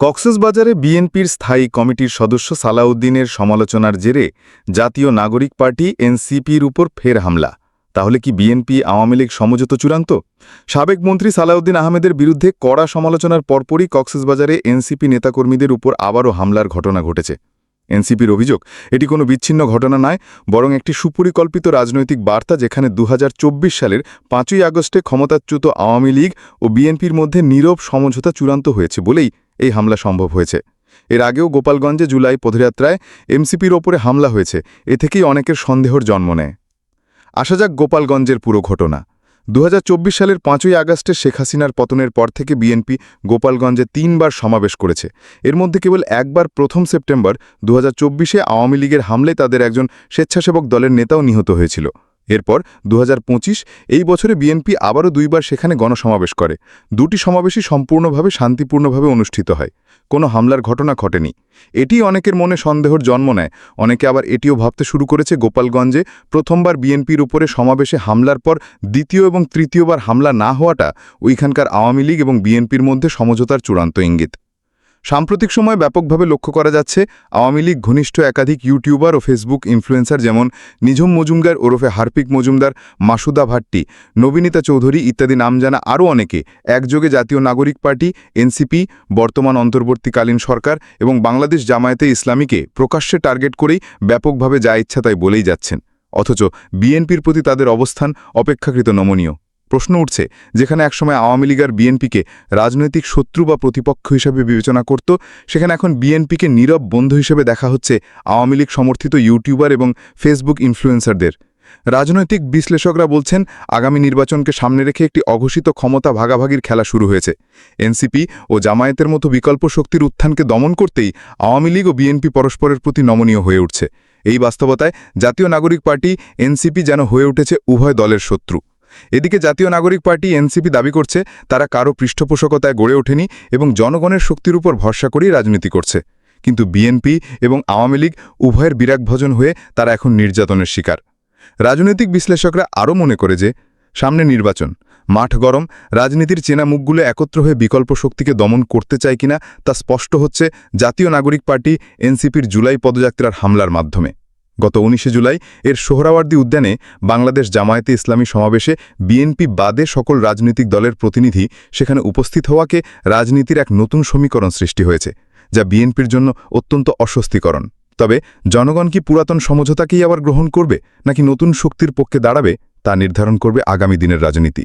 কক্সবাজারে বিএনপির স্থায়ী কমিটির সদস্য সালাউদ্দিনের সমালোচনার জেরে জাতীয় নাগরিক পার্টি এনসিপির উপর ফের হামলা। তাহলে কি বিএনপি আওয়ামী লীগ সমঝোতা চূড়ান্ত? সাবেক মন্ত্রী সালাউদ্দিন আহমেদের বিরুদ্ধে কড়া সমালোচনার পরপরই কক্সবাজারে এনসিপি নেতাকর্মীদের উপর আবারও হামলার ঘটনা ঘটেছে। এনসিপির অভিযোগ, এটি কোনো বিচ্ছিন্ন ঘটনা নয়, বরং একটি সুপরিকল্পিত রাজনৈতিক বার্তা যেখানে দু হাজার চব্বিশ সালের পাঁচই আগস্টে ক্ষমতাচ্যুত আওয়ামী লীগ ও বিএনপির মধ্যে নীরব সমঝোতা চূড়ান্ত হয়েছে বলেই এই হামলা সম্ভব হয়েছে। এর আগেও গোপালগঞ্জে জুলাই পদযাত্রায় এমসিপির ওপরে হামলা হয়েছে, এ থেকেই অনেকের সন্দেহর জন্ম নেয়। আসা যাক গোপালগঞ্জের পুরো ঘটনা। দুহাজার চব্বিশ সালের পাঁচই আগস্টে শেখ হাসিনার পতনের পর থেকে বিএনপি গোপালগঞ্জে তিনবার সমাবেশ করেছে। এর মধ্যে কেবল একবার প্রথম সেপ্টেম্বর দু হাজার আওয়ামী লীগের হামলে তাদের একজন স্বেচ্ছাসেবক দলের নেতাও নিহত হয়েছিল। এরপর দু হাজার পঁচিশ এই বছরে বিএনপি আবারও দুইবার সেখানে গণসমাবেশ করে। দুটি সমাবেশই সম্পূর্ণভাবে শান্তিপূর্ণভাবে অনুষ্ঠিত হয়। কোনো হামলার ঘটনা ঘটেনি। এটি অনেকের মনে সন্দেহর জন্ম নেয়। অনেকে আবার এটিও ভাবতে শুরু করেছে গোপালগঞ্জে প্রথমবার বিএনপির উপরে সমাবেশে হামলার পর দ্বিতীয় এবং তৃতীয়বার হামলা না হওয়াটা ওইখানকার আওয়ামী লীগ এবং বিএনপির মধ্যে সমঝোতার চূড়ান্ত ইঙ্গিত। সাম্প্রতিক সময় ব্যাপকভাবে লক্ষ্য করা যাচ্ছে, আওয়ামী লীগ, ঘনিষ্ঠ একাধিক ইউটিউবার ও ফেসবুক ইনফ্লুয়েন্সার যেমন নিঝুম মজুমদার ওরফে হার্পিক মজুমদার, মাসুদা ভাট্টি, নবীনিতা চৌধুরী ইত্যাদি নাম জানা আরও অনেকে। একযোগে জাতীয় নাগরিক পার্টি, এনসিপি, বর্তমান অন্তর্বর্তীকালীন সরকার এবং বাংলাদেশ জামায়াতে ইসলামীকে প্রকাশ্যে টার্গেট করেই ব্যাপকভাবে যা ইচ্ছা তাই বলেই যাচ্ছেন। অথচ বিএনপির প্রতি তাদের অবস্থান অপেক্ষাকৃত নমনীয়। প্রশ্ন উঠছে যেখানে একসময় আওয়ামী লীগ আর বিএনপিকে রাজনৈতিক শত্রু বা প্রতিপক্ষ হিসেবে বিবেচনা করত, সেখানে এখন বিএনপিকে নীরব বন্ধু হিসেবে দেখা হচ্ছে আওয়ামী লীগ সমর্থিত ইউটিউবার এবং ফেসবুক ইনফ্লুয়েন্সারদের। রাজনৈতিক বিশ্লেষকরা বলছেন, আগামী নির্বাচনকে সামনে রেখে একটি অঘোষিত ক্ষমতা ভাগাভাগির খেলা শুরু হয়েছে। এনসিপি ও জামায়াতের মতো বিকল্প শক্তির উত্থানকে দমন করতেই আওয়ামী লীগ ও বিএনপি পরস্পরের প্রতি নমনীয় হয়ে উঠছে। এই বাস্তবতায় জাতীয় নাগরিক পার্টি, এনসিপি যেন হয়ে উঠেছে উভয় দলের শত্রু। এদিকে জাতীয় নাগরিক পার্টি এনসিপি দাবি করছে তারা কারও পৃষ্ঠপোষকতায় গড়ে ওঠেনি এবং জনগণের শক্তির উপর ভরসা করেই রাজনীতি করছে। কিন্তু বিএনপি এবং আওয়ামী লীগ উভয়ের বিরাগ বিরাগভজন হয়ে তারা এখন নির্যাতনের শিকার। রাজনৈতিক বিশ্লেষকরা আরও মনে করে যে, সামনে নির্বাচন, মাঠ গরম, রাজনীতির চেনা মুখগুলো একত্র হয়ে বিকল্প শক্তিকে দমন করতে চায় কিনা তা স্পষ্ট হচ্ছে জাতীয় নাগরিক পার্টি এনসিপির জুলাই পদযাত্রার হামলার মাধ্যমে। গত উনিশে জুলাই এর সোহরাওয়ার্দী উদ্যানে বাংলাদেশ জামায়াতে ইসলামী সমাবেশে বিএনপি বাদে সকল রাজনৈতিক দলের প্রতিনিধি সেখানে উপস্থিত হওয়াকে রাজনীতির এক নতুন সমীকরণ সৃষ্টি হয়েছে, যা বিএনপির জন্য অত্যন্ত অস্বস্তিকরণ। তবে জনগণ কি পুরাতন সমঝোতাকেই আবার গ্রহণ করবে, নাকি নতুন শক্তির পক্ষে দাঁড়াবে, তা নির্ধারণ করবে আগামী দিনের রাজনীতি।